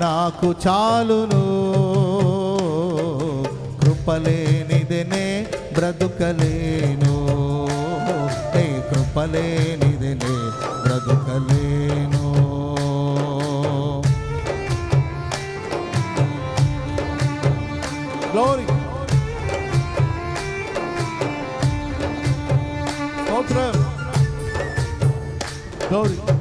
నాకు చాలును. కృపలేనిదినే బ్రతుకలేను. ఏ కృపలేనిదినే బ్రతుకలేను. గ్లోరీ స్తోత్రం గ్లోరీ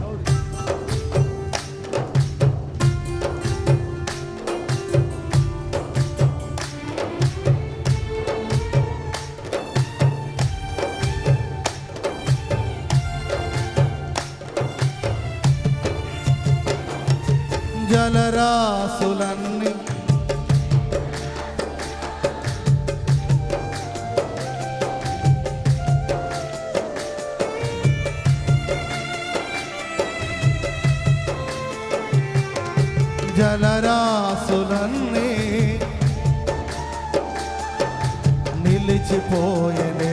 జలరాసులన్నీ నిలిచిపోయనే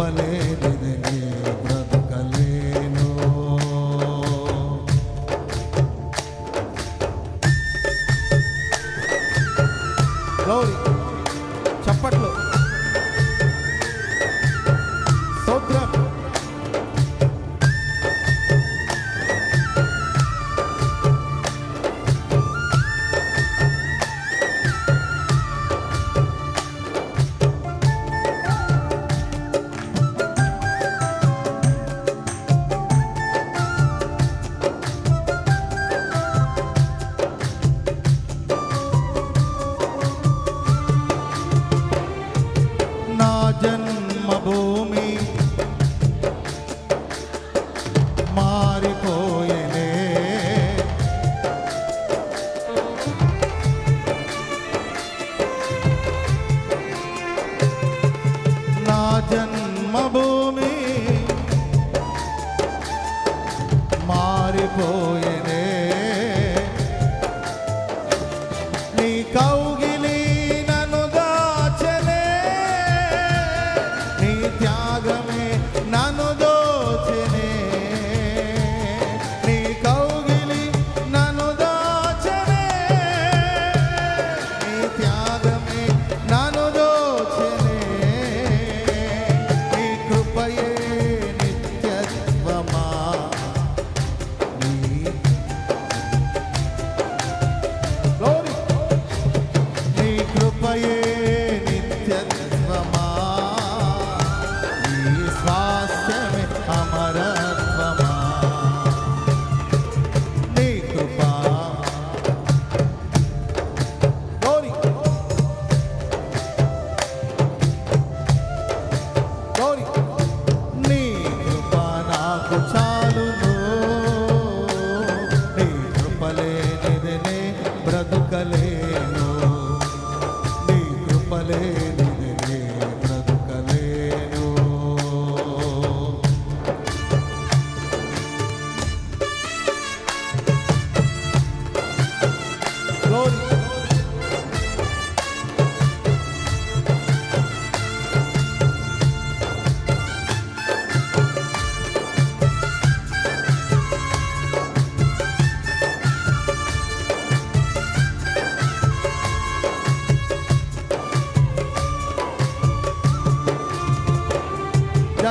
పలేని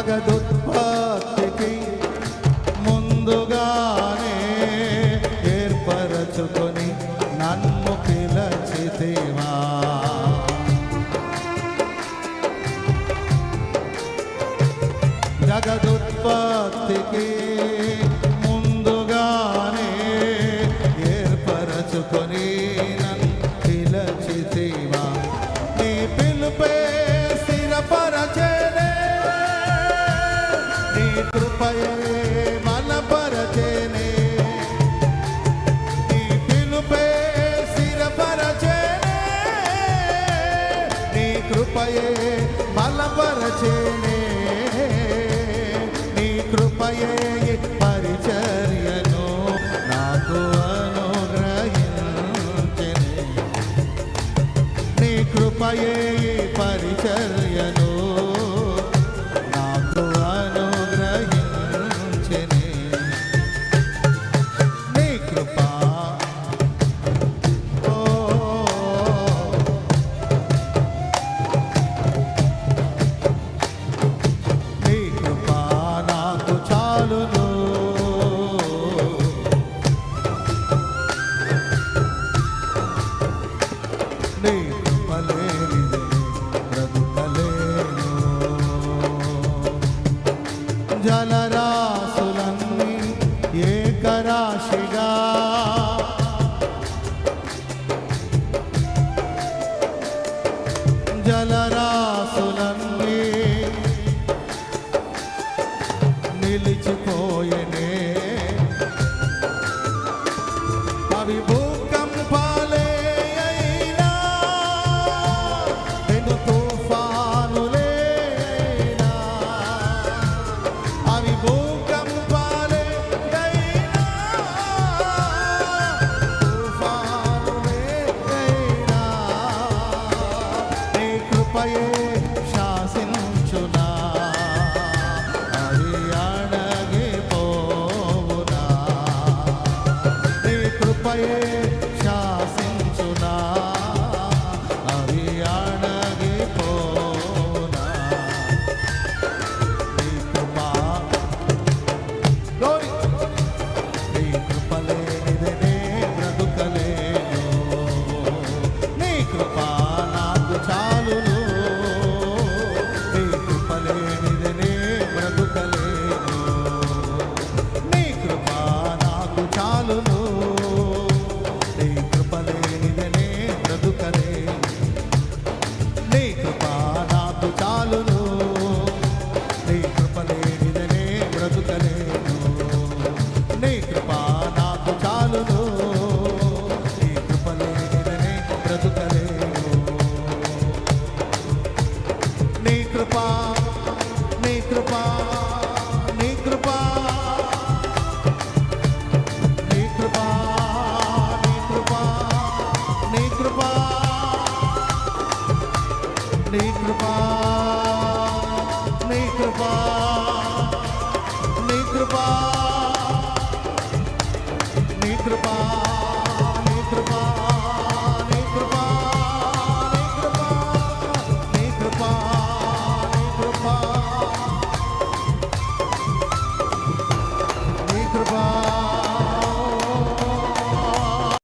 జగదుత్పత్తికి ముందుగానే ఏర్పరచుకొని నన్ను పిలచితివా. జగదుత్పత్తికి బలపరచనే నీ जलरा